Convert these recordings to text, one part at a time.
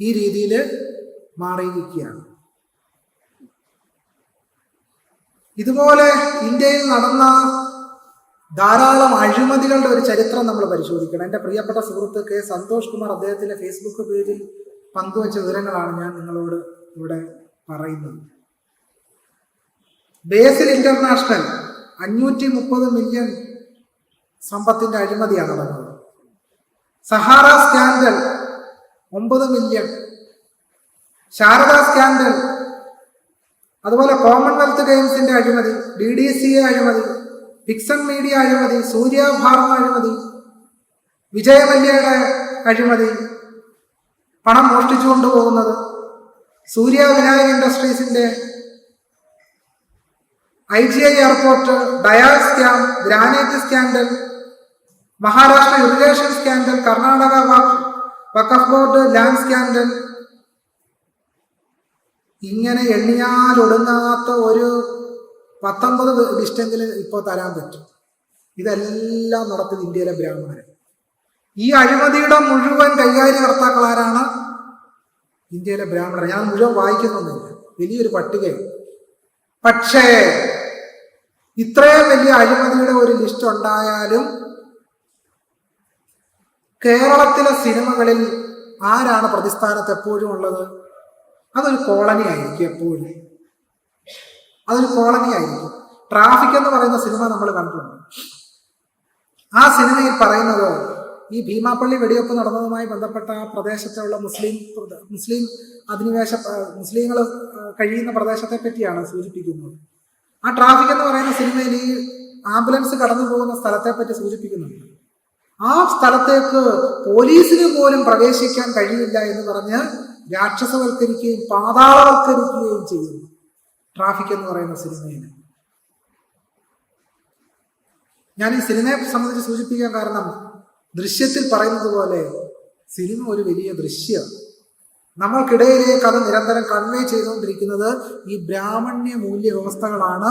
ഈ രീതിയിൽ മാറിയിരിക്കുകയാണ്. ഇതുപോലെ ഇന്ത്യയിൽ നടന്ന ധാരാളം അഴിമതികളുടെ ഒരു ചരിത്രം നമ്മൾ പരിശോധിക്കണം. എന്റെ പ്രിയപ്പെട്ട സുഹൃത്ത് കെ സന്തോഷ് കുമാർ അദ്ദേഹത്തിന്റെ ഫേസ്ബുക്ക് പേജിൽ പങ്കുവച്ച വിവരങ്ങളാണ് ഞാൻ നിങ്ങളോട് ഇവിടെ പറയുന്നത്. ബേസിൽ ഇന്റർനാഷണൽ അഞ്ഞൂറ്റി മുപ്പത് മില്യൺ സമ്പത്തിന്റെ അഴിമതിയാണ് നടന്നത്. സഹാറ സ്കാൻഡൽ ഒമ്പത് മില്യൺ ശാരദാ സ്കാൻഡൽ. അതുപോലെ കോമൺവെൽത്ത് ഗെയിംസിന്റെ അഴിമതി ഡി ഡി സി എ അഴിമതി ഫിക്സൺ മീഡിയ അഴിമതി സൂര്യ ഭാർമ അഴിമതി വിജയമല്യയുടെ അഴിമതി പണം മോഷ്ടിച്ചു കൊണ്ടുപോകുന്നത് Surya Vinayak ഇൻഡസ്ട്രീസിന്റെ I G I airport DIAL scam granite scandal Maharashtra irrigation scandal Karnataka Waqf board land scandal ഇങ്ങനെ എണ്ണിയാലൊടുങ്ങാത്ത ഒരു പത്തൊമ്പത് ലിസ്റ്റെങ്കിലും ഇപ്പോൾ തരാൻ പറ്റും. ഇതെല്ലാം നടത്തുന്നത് ഇന്ത്യയിലെ ബ്രാഹ്മണരെ ഈ അഴിമതിയുടെ മുഴുവൻ കൈകാര്യകർത്താക്കൾ ആരാണ്? ഇന്ത്യയിലെ ബ്രാഹ്മണർ. ഞാൻ മുഴുവൻ വായിക്കുന്നൊന്നുമില്ല. വലിയൊരു പട്ടികയാണ്. പക്ഷേ ഇത്രയും വലിയ അഴിമതിയുടെ ഒരു ലിസ്റ്റ് ഉണ്ടായാലും കേരളത്തിലെ സിനിമകളിൽ ആരാണ് പ്രതിസ്ഥാനത്ത് എപ്പോഴും ഉള്ളത്? അതൊരു കോളനി ആയിരിക്കും എപ്പോഴും. അതൊരു കോളനി ആയിരിക്കും. ട്രാഫിക് എന്ന് പറയുന്ന സിനിമ നമ്മൾ കണ്ടിട്ടുണ്ട്. ആ സിനിമയിൽ പറയുന്നത് ഈ ഭീമാപ്പള്ളി വെടിവെപ്പ് നടന്നതുമായി ബന്ധപ്പെട്ട ആ പ്രദേശത്തുള്ള മുസ്ലിം മുസ്ലിം അധിനിവേശ മുസ്ലിങ്ങൾ കഴിയുന്ന പ്രദേശത്തെ പറ്റിയാണ് സൂചിപ്പിക്കുന്നത്. ആ ട്രാഫിക് എന്ന് പറയുന്ന സിനിമയിൽ ഈ ആംബുലൻസ് കടന്നു പോകുന്ന സ്ഥലത്തെ പറ്റി സൂചിപ്പിക്കുന്നുണ്ട്. ആ സ്ഥലത്തേക്ക് പോലീസിന് പോലും പ്രവേശിക്കാൻ കഴിയില്ല എന്ന് പറഞ്ഞ് രാക്ഷസവൽക്കരിക്കുകയും പാതാളവൽക്കരിക്കുകയും ചെയ്യുന്നു. ട്രാഫിക് എന്ന് പറയുന്ന സിനിമയിൽ. ഞാൻ ഈ സിനിമയെ സംബന്ധിച്ച് സൂചിപ്പിക്കാൻ കാരണം ദൃശ്യത്തിൽ പറയുന്നത് പോലെ സിനിമ ഒരു വലിയ ദൃശ്യമാണ് നമ്മൾക്കിടയിലേക്ക് അത് നിരന്തരം കൺവേ ചെയ്തുകൊണ്ടിരിക്കുന്നത് ഈ ബ്രാഹ്മണ്യ മൂല്യ വ്യവസ്ഥകളാണ്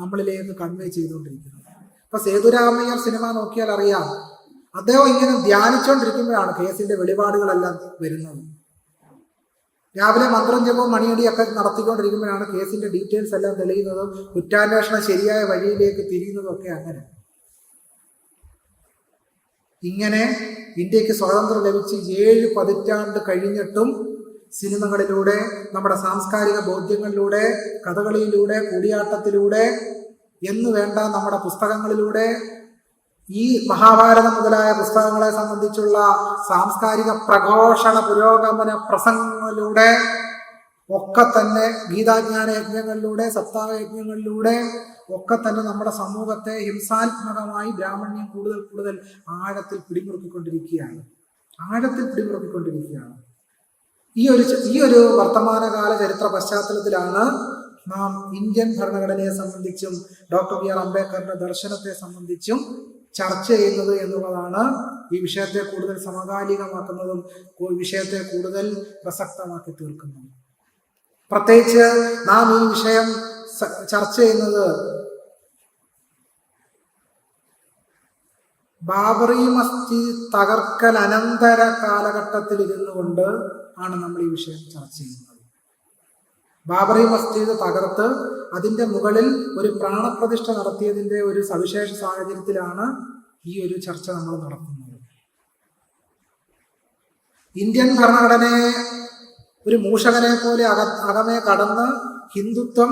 നമ്മളിലേക്ക് കൺവേ ചെയ്തുകൊണ്ടിരിക്കുന്നത്. ഇപ്പൊ സേതുരാമയ്യർ സിനിമ നോക്കിയാൽ അറിയാം. അദ്ദേഹം ഇങ്ങനെ ധ്യാനിച്ചുകൊണ്ടിരിക്കുമ്പോഴാണ് കേസിന്റെ വെളിപാടുകളെല്ലാം വരുന്നത്. രാവിലെ മന്ത്രം ജപവും മണിയടിയൊക്കെ നടത്തിക്കൊണ്ടിരിക്കുമ്പോഴാണ് കേസിന്റെ ഡീറ്റെയിൽസ് എല്ലാം തെളിയുന്നതും കുറ്റാന്വേഷണം ശരിയായ വഴിയിലേക്ക് തിരിയുന്നതും ഒക്കെ അങ്ങനെ. ഇങ്ങനെ ഇന്ത്യയ്ക്ക് സ്വാതന്ത്ര്യം ലഭിച്ച് ഏഴ് പതിറ്റാണ്ട് കഴിഞ്ഞിട്ടും സിനിമകളിലൂടെ നമ്മുടെ സാംസ്കാരിക ബോധ്യങ്ങളിലൂടെ കഥകളിയിലൂടെ കൂടിയാട്ടത്തിലൂടെ എന്ന് വേണ്ട നമ്മുടെ പുസ്തകങ്ങളിലൂടെ ഈ മഹാഭാരതം മുതലായ പുസ്തകങ്ങളെ സംബന്ധിച്ചുള്ള സാംസ്കാരിക പ്രഘോഷണ പുരോഗമന പ്രസംഗങ്ങളിലൂടെ ഒക്കെ തന്നെ ഗീതാജ്ഞാന യജ്ഞങ്ങളിലൂടെ സപ്താഹ യജ്ഞങ്ങളിലൂടെ ഒക്കെ തന്നെ നമ്മുടെ സമൂഹത്തെ ഹിംസാത്മകമായി ബ്രാഹ്മണ്യം കൂടുതൽ കൂടുതൽ ആഴത്തിൽ പിടിമുറുക്കിക്കൊണ്ടിരിക്കുകയാണ്. ആഴത്തിൽ പിടിമുറുക്കിക്കൊണ്ടിരിക്കുകയാണ്. ഈ ഒരു ഈ ഒരു വർത്തമാനകാല ചരിത്ര പശ്ചാത്തലത്തിലാണ് നാം ഇന്ത്യൻ ഭരണഘടനയെ സംബന്ധിച്ചും ഡോക്ടർ ബി ആർ അംബേദ്കറിന്റെ ദർശനത്തെ സംബന്ധിച്ചും ചർച്ച ചെയ്യുന്നത് എന്നുള്ളതാണ് ഈ വിഷയത്തെ കൂടുതൽ സമകാലികമാക്കുന്നതും വിഷയത്തെ കൂടുതൽ പ്രസക്തമാക്കി തീർക്കുന്നതും. പ്രത്യേകിച്ച് നാം ഈ വിഷയം ചർച്ച ചെയ്യുന്നത് ബാബറി മസ്ജിദ് തകർക്കൽ അനന്തര കാലഘട്ടത്തിൽ ഇരുന്നു കൊണ്ട് ആണ് നമ്മൾ ഈ വിഷയം ചർച്ച ചെയ്യുന്നത്. ബാബറി മസ്ജിദ് തകർത്ത് അതിന്റെ മുകളിൽ ഒരു പ്രാണപ്രതിഷ്ഠ നടത്തിയതിന്റെ ഒരു സവിശേഷ സാഹചര്യത്തിലാണ് ഈ ഒരു ചർച്ച നമ്മൾ നടത്തുന്നത്. ഇന്ത്യൻ ഭരണഘടനയെ ഒരു മൂഷകനെ പോലെ അക അകമേ കടന്ന് ഹിന്ദുത്വം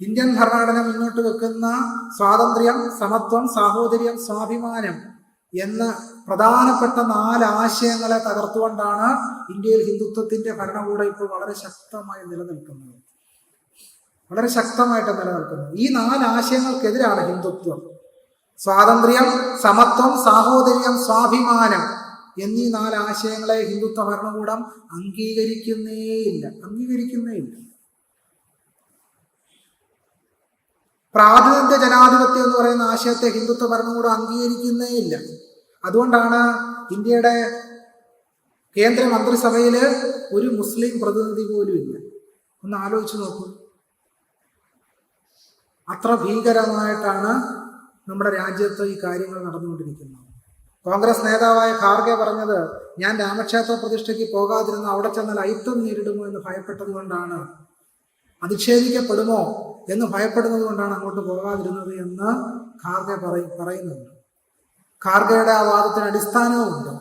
ഇന്ത്യൻ ഭരണഘടന മുന്നോട്ട് വെക്കുന്ന സ്വാതന്ത്ര്യം സമത്വം സാഹോദര്യം സ്വാഭിമാനം എന്ന പ്രധാനപ്പെട്ട നാല് ആശയങ്ങളെ തകർത്തുകൊണ്ടാണ് ഇന്ത്യയിൽ ഹിന്ദുത്വത്തിന്റെ ഭരണകൂടം ഇപ്പോൾ വളരെ ശക്തമായി നിലനിൽക്കുന്നത്. വളരെ ശക്തമായിട്ട് നിലനിൽക്കുന്നത്. ഈ നാല് ആശയങ്ങൾക്കെതിരാണ് ഹിന്ദുത്വം. സ്വാതന്ത്ര്യം സമത്വം സാഹോദര്യം സ്വാഭിമാനം എന്നീ നാല് ആശയങ്ങളെ ഹിന്ദുത്വ ഭരണകൂടം അംഗീകരിക്കുന്നേയില്ല. അംഗീകരിക്കുന്നേയില്ല. പ്രാതിനിധ്യ ജനാധിപത്യം എന്ന് പറയുന്ന ആശയത്തെ ഹിന്ദുത്വ ഭരണകൂടം അംഗീകരിക്കുന്നേയില്ല. അതുകൊണ്ടാണ് ഇന്ത്യയുടെ കേന്ദ്ര മന്ത്രിസഭയിൽ ഒരു മുസ്ലിം പ്രതിനിധി പോലും ഇല്ല. ഒന്ന് ആലോചിച്ച് നോക്കൂ. അത്ര ഭീകരമായിട്ടാണ് നമ്മുടെ രാജ്യത്ത് ഈ കാര്യങ്ങൾ നടന്നുകൊണ്ടിരിക്കുന്നത്. കോൺഗ്രസ് നേതാവായ ഖാർഗെ പറഞ്ഞത് ഞാൻ രാമക്ഷേത്ര പ്രതിഷ്ഠയ്ക്ക് പോകാതിരുന്ന അവിടെ ചെന്നാൽ അയിത്തം നേരിടുമോ എന്ന് ഭയപ്പെട്ടത് കൊണ്ടാണ്. അധിക്ഷേപിക്കപ്പെടുമോ എന്ന് ഭയപ്പെടുന്നത് കൊണ്ടാണ് അങ്ങോട്ട് പോകാതിരുന്നത് എന്ന് ഖാർഗെ പറയും പറയുന്നുണ്ട്. ഖാർഗയുടെ ആ വാദത്തിന് അടിസ്ഥാനവുമുണ്ട്.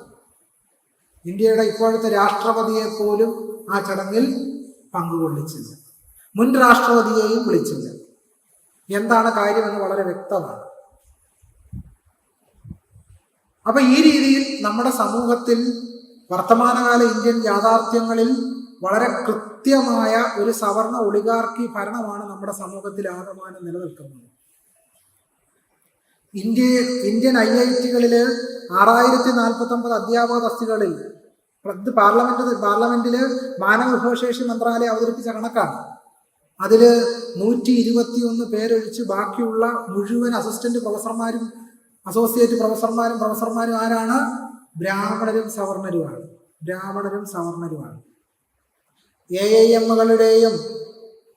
ഇന്ത്യയുടെ ഇപ്പോഴത്തെ രാഷ്ട്രപതിയെ പോലും ആ ചടങ്ങിൽ പങ്കുകൊള്ളിച്ചില്ല. മുൻ രാഷ്ട്രപതിയെയും വിളിച്ചില്ല. എന്താണ് കാര്യമെന്ന് വളരെ വ്യക്തമാണ്. അപ്പൊ ഈ രീതിയിൽ നമ്മുടെ സമൂഹത്തിൽ വർത്തമാനകാല ഇന്ത്യൻ യാഥാർത്ഥ്യങ്ങളിൽ വളരെ കൃത്യമായ ഒരു സവർണ ഒളിഗാർക്കി ഭരണമാണ് നമ്മുടെ സമൂഹത്തിൽ ആകമാനം നിലനിൽക്കുന്നത്. ഇന്ത്യ ഇന്ത്യൻ ഐ ഐ ടികളിൽ ആറായിരത്തി നാൽപ്പത്തി ഒമ്പത് അധ്യാപക തസ്തികളിൽ ഇത് പാർലമെന്റ് പാർലമെന്റിൽ മാനവ വിഭവശേഷി മന്ത്രാലയം അവതരിപ്പിച്ച കണക്കാണ്. അതിൽ നൂറ്റി ഇരുപത്തി ഒന്ന് പേരൊഴിച്ച് ബാക്കിയുള്ള മുഴുവൻ അസിസ്റ്റന്റ് പ്രൊഫസർമാരും അസോസിയേറ്റ് പ്രൊഫസർമാരും പ്രൊഫസർമാരും ആരാണ്? ബ്രാഹ്മണരും സവർണരുമാണ്. ബ്രാഹ്മണരും സവർണരുമാണ്. എ എമ്മുകളുടെയും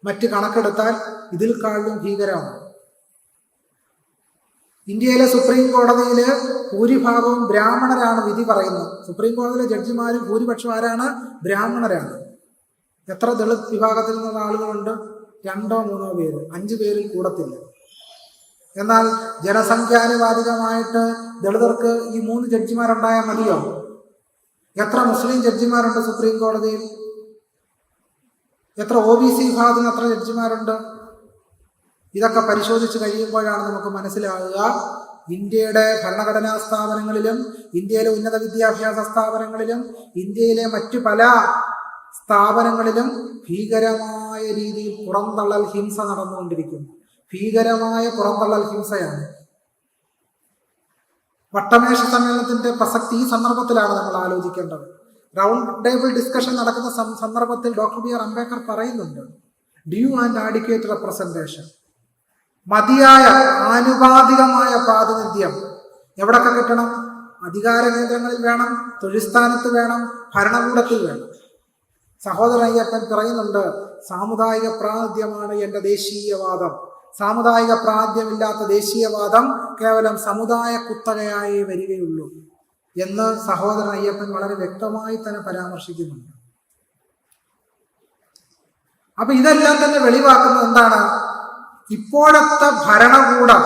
മറ്റ് കണക്കെടുത്താൽ ഇതിൽ കാളും ഭീകരമാണ്. ഇന്ത്യയിലെ സുപ്രീം കോടതിയിൽ ഭൂരിഭാഗവും ബ്രാഹ്മണരാണ് വിധി പറയുന്നത്. സുപ്രീം കോടതിയിലെ ജഡ്ജിമാരും ഭൂരിപക്ഷം ആരാണ്? ബ്രാഹ്മണരാണ്. എത്ര ദളിത് വിഭാഗത്തിൽ നിന്നുള്ള ആളുകളുണ്ട്? രണ്ടോ മൂന്നോ പേര്. അഞ്ചു പേരിൽ കൂടത്തില്ല. എന്നാൽ ജനസംഖ്യാനുപാതികമായിട്ട് ദളിതർക്ക് ഈ മൂന്ന് ജഡ്ജിമാരുണ്ടായാൽ മതിയോ? എത്ര മുസ്ലിം ജഡ്ജിമാരുണ്ട് സുപ്രീം കോടതിയിൽ? എത്ര ഒ ബി സി വിഭാഗത്തിന് എത്ര ജഡ്ജിമാരുണ്ട്? ഇതൊക്കെ പരിശോധിച്ച് കഴിയുമ്പോഴാണ് നമുക്ക് മനസ്സിലാകുക ഇന്ത്യയുടെ ഭരണഘടനാ സ്ഥാപനങ്ങളിലും ഇന്ത്യയിലെ ഉന്നത വിദ്യാഭ്യാസ സ്ഥാപനങ്ങളിലും ഇന്ത്യയിലെ മറ്റു പല സ്ഥാപനങ്ങളിലും ഭീകരമായ രീതിയിൽ പുറന്തള്ളൽ ഹിംസ നടന്നുകൊണ്ടിരിക്കുന്നു. ഭീകരമായ പുറന്തള്ളൽ ഹിംസയാണ്. വട്ടമേശ സമ്മേളനത്തിന്റെ പ്രസക്തി ഈ സന്ദർഭത്തിലാണ് നമ്മൾ ആലോചിക്കേണ്ടത്. റൗണ്ട് ടേബിൾ ഡിസ്കഷൻ നടക്കുന്ന സന്ദർഭത്തിൽ ഡോക്ടർ ബി ആർ അംബേദ്കർ പറയുന്നുണ്ട്. Due and adequate representation. മതിയായ ആനുപാതികമായ പ്രാതിനിധ്യം എവിടൊക്കെ കിട്ടണം? അധികാര കേന്ദ്രങ്ങളിൽ വേണം തൊഴിൽ സ്ഥാനത്ത് വേണം ഭരണകൂടത്തിൽ വേണം. സഹോദരൻ അയ്യപ്പൻ പറയുന്നുണ്ട് സാമുദായിക പ്രാതിനിധ്യമാണ് എന്റെ ദേശീയവാദം. സാമുദായിക പ്രാതിനിധ്യമില്ലാത്ത ദേശീയവാദം കേവലം സമുദായ കുത്തകയായി വരികയുള്ളൂ. എന്ന് സഹോദരൻ അയ്യപ്പൻ വളരെ വ്യക്തമായി തന്നെ പരാമർശിക്കുന്നുണ്ട്. അപ്പൊ ഇതെല്ലാം തന്നെ വെളിവാക്കുന്നത് എന്താണ്? ഇപ്പോഴത്തെ ഭരണകൂടം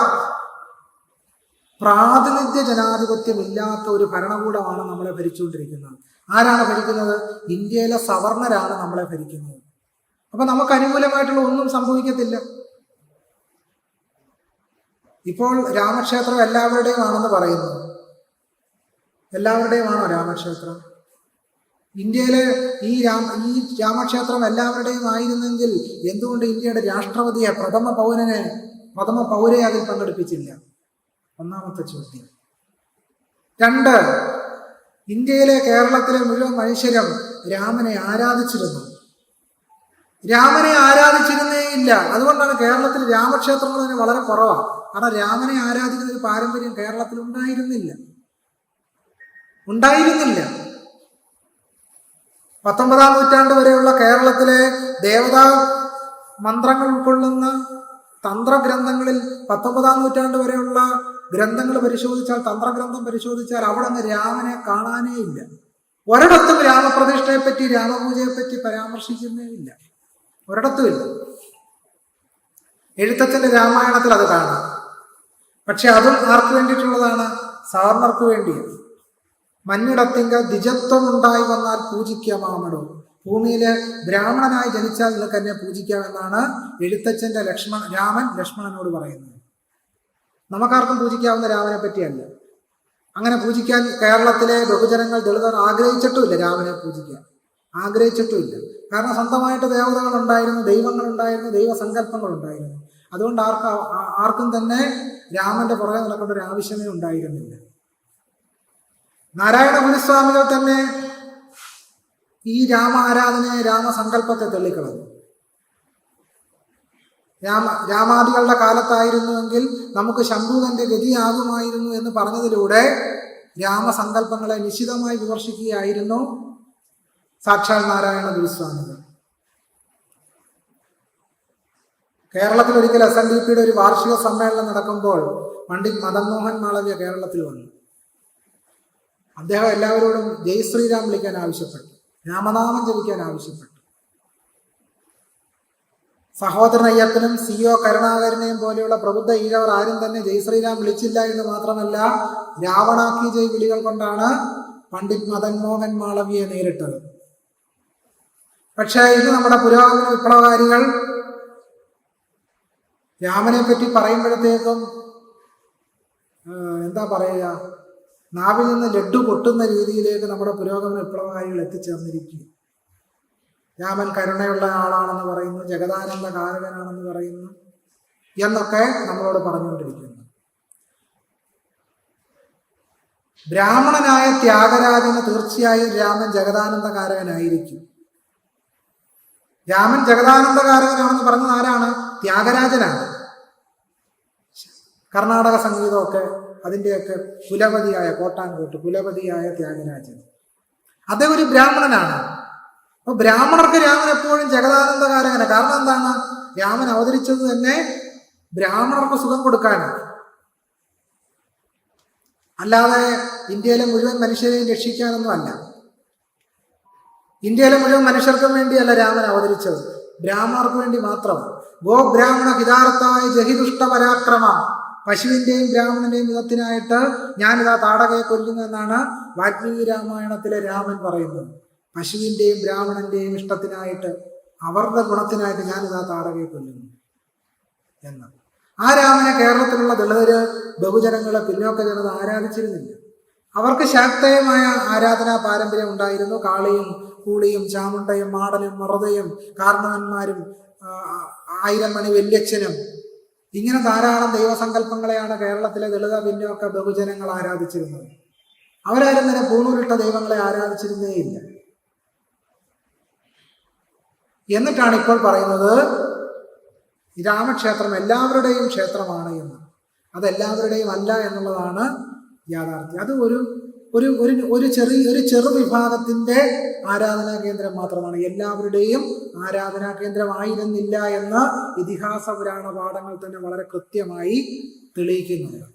പ്രാതിനിധ്യ ജനാധിപത്യമില്ലാത്ത ഒരു ഭരണകൂടമാണ് നമ്മളെ ഭരിച്ചുകൊണ്ടിരിക്കുന്നത്. ആരാണ് ഭരിക്കുന്നത്? ഇന്ത്യയിലെ സവർണരാണ് നമ്മളെ ഭരിക്കുന്നത്. അപ്പൊ നമുക്ക് അനുകൂലമായിട്ടുള്ള ഒന്നും സംഭവിക്കത്തില്ല. ഇപ്പോൾ രാമക്ഷേത്രം എല്ലാവരുടെയും ആണെന്ന് പറയുന്നു. എല്ലാവരുടെയും ആണോ രാമക്ഷേത്രം? ഇന്ത്യയിലെ ഈ രാമ ഈ രാമക്ഷേത്രം എല്ലാവരുടെയും ആയിരുന്നെങ്കിൽ എന്തുകൊണ്ട് ഇന്ത്യയുടെ രാഷ്ട്രപതിയെ പ്രഥമ പൗരനെ പ്രഥമ പൗരയെ അതിൽ പങ്കെടുപ്പിച്ചില്ല? ഒന്നാമത്തെ ചോദ്യം. രണ്ട് ഇന്ത്യയിലെ കേരളത്തിലെ മുഴുവൻ മനുഷ്യരും രാമനെ ആരാധിച്ചിരുന്നു? രാമനെ ആരാധിച്ചിരുന്നേ ഇല്ല. അതുകൊണ്ടാണ് കേരളത്തിൽ രാമക്ഷേത്രങ്ങൾ തന്നെ വളരെ കുറവാണ് കാരണം രാമനെ ആരാധിക്കുന്ന ഒരു പാരമ്പര്യം കേരളത്തിൽ ഉണ്ടായിരുന്നില്ല. ഉണ്ടായിരുന്നില്ല. പത്തൊമ്പതാം നൂറ്റാണ്ട് വരെയുള്ള കേരളത്തിലെ ദേവതാ മന്ത്രങ്ങൾ ഉൾക്കൊള്ളുന്ന തന്ത്രഗ്രന്ഥങ്ങളിൽ പത്തൊമ്പതാം നൂറ്റാണ്ട് വരെയുള്ള ഗ്രന്ഥങ്ങൾ പരിശോധിച്ചാൽ തന്ത്രഗ്രന്ഥം പരിശോധിച്ചാൽ അവിടെ നിന്ന് രാമനെ കാണാനേ ഇല്ല. ഒരിടത്തും രാമപ്രതിഷ്ഠയെ പറ്റി രാമപൂജയെ പറ്റി പരാമർശിക്കുന്നേ ഇല്ല. ഒരിടത്തുമില്ല എഴുത്തച്ഛന്റെ രാമായണത്തിൽ അത് കാണാം. പക്ഷെ അതും ആർക്ക് വേണ്ടിയിട്ടുള്ളതാണ്? സാറിനർക്ക് വേണ്ടിയാണ്. മഞ്ഞിടത്തിങ്ക ദ്വിജത്വം ഉണ്ടായി വന്നാൽ പൂജിക്കാമാമടോ. ഭൂമിയിലെ ബ്രാഹ്മണനായി ജനിച്ചാൽ നിങ്ങൾക്ക് എന്നെ പൂജിക്കാമെന്നാണ് എഴുത്തച്ഛന്റെ ലക്ഷ്മണ രാമൻ ലക്ഷ്മണനോട് പറയുന്നത്. നമുക്കാർക്കും പൂജിക്കാവുന്ന രാമനെ പറ്റിയല്ല. അങ്ങനെ പൂജിക്കാൻ കേരളത്തിലെ ബഹുജനങ്ങൾ ദളിതർ ആഗ്രഹിച്ചിട്ടുമില്ല രാമനെ പൂജിക്കാൻ. ആഗ്രഹിച്ചിട്ടുമില്ല. കാരണം സ്വന്തമായിട്ട് ദേവതകൾ ഉണ്ടായിരുന്നു ദൈവങ്ങൾ ഉണ്ടായിരുന്നു ദൈവസങ്കല്പങ്ങൾ ഉണ്ടായിരുന്നു അതുകൊണ്ട് ആർക്കും ആർക്കും തന്നെ രാമന്റെ പുറകെ നടക്കേണ്ട ഒരു ആവശ്യമേ ഉണ്ടായിരുന്നില്ല. നാരായണ ഗുരുസ്വാമികൾ തന്നെ ഈ രാമ ആരാധനയെ രാമസങ്കല്പത്തെ തള്ളിക്കളഞ്ഞു. രാമ രാമാദികളുടെ കാലത്തായിരുന്നുവെങ്കിൽ നമുക്ക് ശംഭുകന്റെ ഗതിയാകുമായിരുന്നു എന്ന് പറഞ്ഞതിലൂടെ രാമസങ്കല്പങ്ങളെ നിശിതമായി വിമർശിക്കുകയായിരുന്നു സാക്ഷാൽ നാരായണ ഗുരുസ്വാമികൾ. കേരളത്തിൽ ഒരിക്കൽ എസ് എൻ ഡി പിയുടെ ഒരു വാർഷിക സമ്മേളനം നടക്കുമ്പോൾ പണ്ഡിറ്റ് മദൻ മോഹൻ മാളവ്യ കേരളത്തിൽ വന്നു. അദ്ദേഹം എല്ലാവരോടും ജയ് ശ്രീരാം വിളിക്കാൻ ആവശ്യപ്പെട്ടു. രാമനാമം ജപിക്കാൻ ആവശ്യപ്പെട്ടു. സഹോദരൻ അയ്യപ്പനും സി ഒ കരുണാകരനെയും പോലെയുള്ള പ്രബുദ്ധ ഈഴവർ ആരും തന്നെ ജയ് ശ്രീരാം വിളിച്ചില്ല എന്ന് മാത്രമല്ല രാവണാക്കി ജയ് വിളികൾ കൊണ്ടാണ് പണ്ഡിറ്റ് മദൻ മോഹൻ മാളവിയെ നേരിട്ടത്. പക്ഷേ ഇത് നമ്മുടെ പുരോഗമന വിപ്ലവകാരികൾ രാമനെ പറ്റി പറയുമ്പോഴത്തേക്കും എന്താ പറയുക നാവിൽ നിന്ന് ലഡ്ഡു പൊട്ടുന്ന രീതിയിലേക്ക് നമ്മുടെ പുരോഗമന വിപ്ലവകാരികൾ എത്തിച്ചേർന്നിരിക്കുക രാമൻ കരുണയുള്ള ആളാണെന്ന് പറയുന്നു ജഗദാനന്ദ കാരകനാണെന്ന് പറയുന്നു എന്നൊക്കെ നമ്മളോട് പറഞ്ഞുകൊണ്ടിരിക്കുന്നു. ബ്രാഹ്മണനായ ത്യാഗരാജന് തീർച്ചയായും രാമൻ ജഗദാനന്ദകാരകനായിരിക്കും. രാമൻ ജഗദാനന്ദകാരകനാണെന്ന് പറഞ്ഞത് ആരാണ്? ത്യാഗരാജനാണ്. കർണാടക സംഗീതമൊക്കെ അതിന്റെയൊക്കെ കുലപതിയായ കോട്ടാൻകോട്ട് കുലപതിയായ ത്യാഗരാജൻ. അദ്ദേഹം ഒരു ബ്രാഹ്മണനാണ്. അപ്പൊ ബ്രാഹ്മണർക്ക് രാമൻ എപ്പോഴും ജഗദാനന്ദകാരകനാണ്. കാരണം എന്താണ്? രാമൻ അവതരിച്ചത് തന്നെ ബ്രാഹ്മണർക്ക് സുഖം കൊടുക്കാനാണ്. അല്ലാതെ ഇന്ത്യയിലെ മുഴുവൻ മനുഷ്യരെയും രക്ഷിക്കാനൊന്നും അല്ല. ഇന്ത്യയിലെ മുഴുവൻ മനുഷ്യർക്കും വേണ്ടിയല്ല രാമൻ അവതരിച്ചത്. ബ്രാഹ്മണർക്ക് വേണ്ടി മാത്രം. ഗോ ബ്രാഹ്മണ ഹിതാർത്ഥായ ജഹിദുഷ്ട പരാക്രമ. പശുവിന്റെയും ബ്രാഹ്മണന്റെയും വിധത്തിനായിട്ട് ഞാനിതാ താടകയെ കൊല്ലുന്നു എന്നാണ് വാൽമീകി രാമായണത്തിലെ രാമൻ പറയുന്നത്. പശുവിന്റെയും ബ്രാഹ്മണന്റെയും ഇഷ്ടത്തിനായിട്ട് അവരുടെ ഗുണത്തിനായിട്ട് ഞാനിതാ താടകയെ കൊല്ലുന്നു എന്ന്. ആ രാമനെ കേരളത്തിലുള്ള ദളിതര് ബഹുജനങ്ങളെ പിന്നോക്ക ജനത ആരാധിച്ചിരുന്നില്ല. അവർക്ക് ശാക്തയമായ ആരാധനാ പാരമ്പര്യം ഉണ്ടായിരുന്നു. കാളിയും കൂളിയും ചാമുണ്ടയും മാടനും മറുതയും കാർണവന്മാരും ആയിരം മണി വല്യച്ഛനും ഇങ്ങനെ ധാരാളം ദൈവസങ്കല്പങ്ങളെയാണ് കേരളത്തിലെ ദളിത പിന്നോക്ക ബഹുജനങ്ങൾ ആരാധിച്ചിരുന്നത്. അവരാരും തന്നെ പൂണൂരിട്ട ദൈവങ്ങളെ ആരാധിച്ചിരുന്നേയില്ല എന്നിട്ടാണ് ഇപ്പോൾ പറയുന്നത് രാമക്ഷേത്രം എല്ലാവരുടെയും ക്ഷേത്രമാണ് എന്ന്. അതെല്ലാവരുടെയും അല്ല എന്നുള്ളതാണ് യാഥാർത്ഥ്യം. അത് ഒരു ഒരു ഒരു ഒരു ചെറിയ ഒരു ചെറു വിഭാഗത്തിന്റെ ആരാധനാ കേന്ദ്രം മാത്രമാണ്. എല്ലാവരുടെയും ആരാധനാ കേന്ദ്രമായിരുന്നില്ല എന്ന് ഇതിഹാസ പുരാണ പാഠങ്ങൾ തന്നെ വളരെ കൃത്യമായി തെളിയിക്കുന്നുണ്ട്.